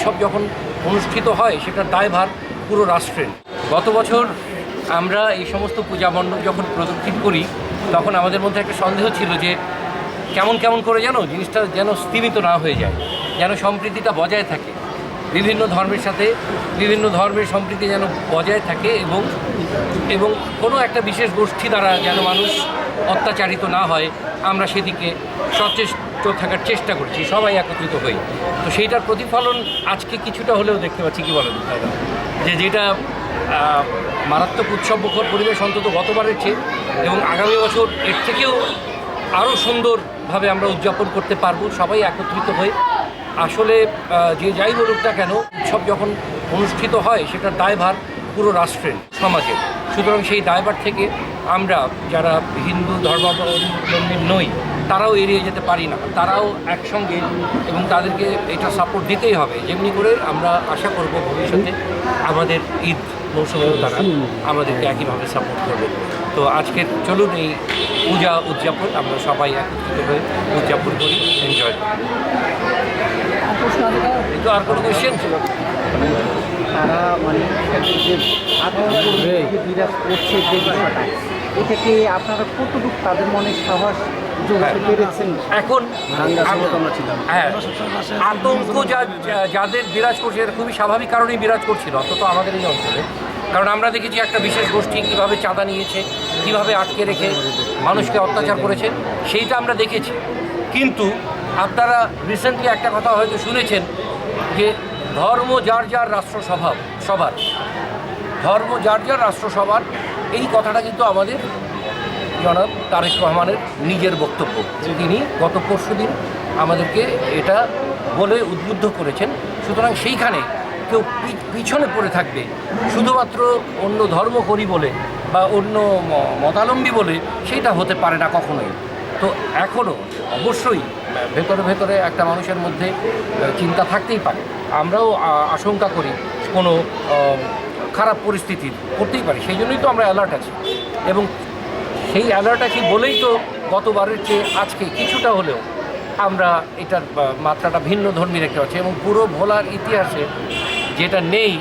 উৎসব যখন অনুষ্ঠিত হয়, সেটা দায়ভার পুরো রাষ্ট্রের। গত বছর আমরা এই সমস্ত পূজা মণ্ডপ যখন প্রদক্ষিণ করি, তখন আমাদের মধ্যে একটা সন্দেহ ছিল যে কেমন কেমন করে যেন জিনিসটা যেন স্তীমিত না হয়ে যায়, যেন সম্প্রীতিটা বজায় থাকে। বিভিন্ন ধর্মের সাথে বিভিন্ন ধর্মের সম্প্রীতি যেন বজায় থাকে এবং এবং কোনো একটা বিশেষ গোষ্ঠী দ্বারা যেন মানুষ অত্যাচারিত না হয়, আমরা সেদিকে সচেষ্ট থাকার চেষ্টা করছি, সবাই একত্রিত হই তো সেইটার প্রতিফলন আজকে কিছুটা হলেও দেখতে পাচ্ছি, কি বলেন দাদা? যে যেটা মারাত্মক উৎসব মুখর পরিবেশ অন্তত গতবারের চেয়ে এবং আগামী বছর এর থেকেও আরও সুন্দরভাবে আমরা উদযাপন করতে পারব, সবাই একত্রিত হয়ে। আসলে যে যাই বলুক না কেন, উৎসব যখন অনুষ্ঠিত হয় সেটার দায়ভার পুরো রাষ্ট্রের সমাজের। সুতরাং সেই দায়ভার থেকে আমরা যারা হিন্দু ধর্মাবলম্বী নই তারাও এড়িয়ে যেতে পারি না। তারাও একসঙ্গে এবং তাদেরকে এটা সাপোর্ট দিতেই হবে। যেমনি করে আমরা আশা করব ভবিষ্যতে আমাদের ঈদ মৌসুমেও তারা আমাদেরকে একইভাবে সাপোর্ট করবে। তো আজকের চলুন এই পূজা উদযাপন আমরা সবাই একত্রিত হয়ে উদযাপন করি। এনজয় করি? কিন্তু আর কোনো কোয়েশ্চেন তারা মানে যে বিরাজ করছে যে বিষয়টা এটা কি আপনারা কতটুকু তাদের মনে সাহস যোগাতে পেরেছেন? এখন আমরা ছিলাম। হ্যাঁ আতঙ্ক যা যা- যাদের বিরাজ করছে এটা খুবই স্বাভাবিক কারণেই বিরাজ করছিল অন্তত আমাদের এই অঞ্চলে। কারণ আমরা দেখেছি একটা বিশেষ গোষ্ঠী কীভাবে চাঁদা নিয়েছে কীভাবে আটকে রেখে মানুষকে অত্যাচার করেছে সেইটা আমরা দেখেছি। কিন্তু আপনারা রিসেন্টলি একটা কথা হয়তো শুনেছেন যে ধর্ম যার যার রাষ্ট্র স্বভাব সবার ধর্ম যার যার রাষ্ট্রসভার, এই কথাটা কিন্তু আমাদের জনাব তারেক রহমানের নিজের বক্তব্য। তিনি গত পরশু দিন আমাদেরকে এটা বলে উদ্বুদ্ধ করেছেন। সুতরাং সেইখানে কেউ পিছনে পড়ে থাকবে। শুধুমাত্র অন্য ধর্ম করি বলে বা অন্য মতালম্বী বলে সেইটা হতে পারে না কখনোই। তো এখনও অবশ্যই ভেতরে ভেতরে একটা মানুষের মধ্যে চিন্তা থাকতেই পারে। আমরাও আশঙ্কা করি কোনো খারাপ পরিস্থিতির করতেই পারি। সেই জন্যই তো আমরা অ্যালার্ট আছি। এবং সেই অ্যালার্ট আছি বলেই তো গতবারের চেয়ে আজকে কিছুটা হলেও আমরা এটার মাত্রাটা ভিন্ন ধর্মী রেখে পাচ্ছি। এবং পুরো ভোলার ইতিহাসে যেটা নেই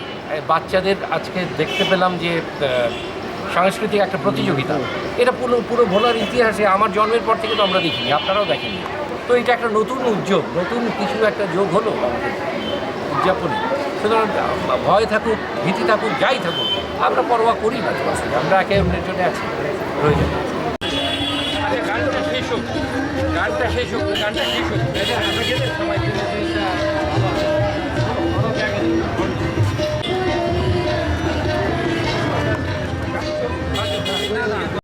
বাচ্চাদের আজকে দেখতে পেলাম যে সাংস্কৃতিক একটা প্রতিযোগিতা। এটা পুরো পুরো ভোলার ইতিহাসে আমার জন্মের পর থেকে তো আমরা দেখিনি, আপনারাও দেখেননি। তো এটা একটা নতুন উদ্যোগ, নতুন কিছু একটা যোগ হলো উদযাপনে। সুতরাং ভয় থাকুক ভীতি থাকুক যাই থাকুক আমরা পরোয়া করি না তোমার আমরা একে অন্যের জন্য আছি রয়ে যাবে। গানটা শেষ হোক। গানটা শেষ হোক গানটা শেষ হোক।